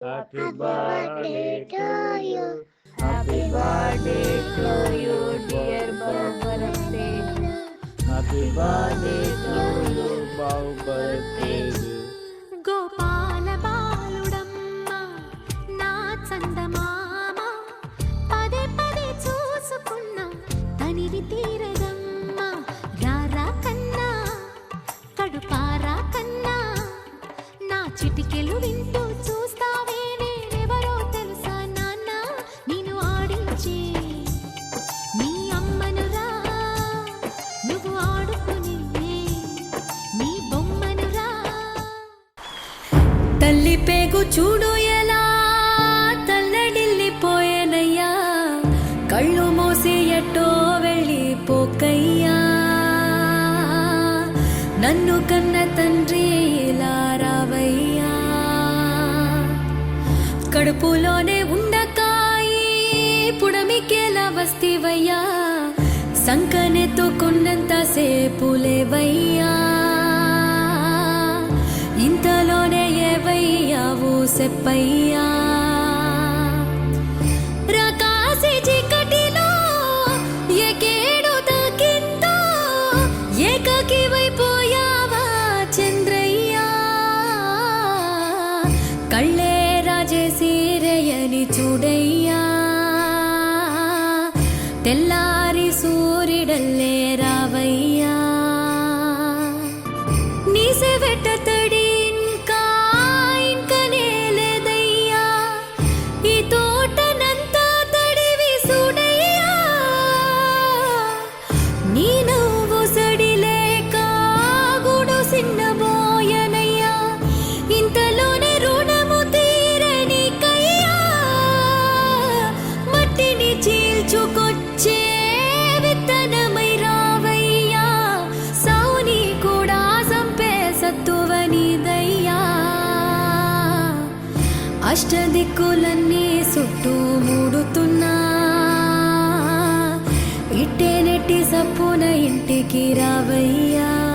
Happy birthday to you. Happy birthday to you, dear birthday. Happy birthday to you, birthday. Gopala బాలుడమ్మ నా చందమామ పదే పదే చూసుకున్నా తనివి తీరదమ్మ రారా కన్నా కడుపారా కన్నా నా చిటికెలు వింటూ చూస్తావే తల్లి పేగు చూడు ఎలా? తల్లడిల్లిపోయేనయ్యా కళ్ళు మూసి ఎట్టో వెళ్ళిపోకయ్యా. నన్ను కన్న తండ్రి ఇలా రావయ్యా. కడుపులోనే ఉండకాయి పుడమికేలా వస్తివయ్యా. సంకనెత్తుకున్నంత సేపులేవయ్యా ఇంతలోనే ఏవయ్యావు సెప్పయ్యా? రకాసి చీకటిలో ఎకేడు తాకిందో ఏకాకివైపోయావా చంద్రయ్యా? కళ్ళే రాజేసి రేయని చూడయ్యా? తెల్లారి సూర్యుడల్లే రావయ్యా? నీసే వెట్టతడి అష్టదిక్కులన్నీ చుట్టూ మూడుతున్నా. ఇట్టే నెట్టి సప్పున ఇంటికి రావయ్యా.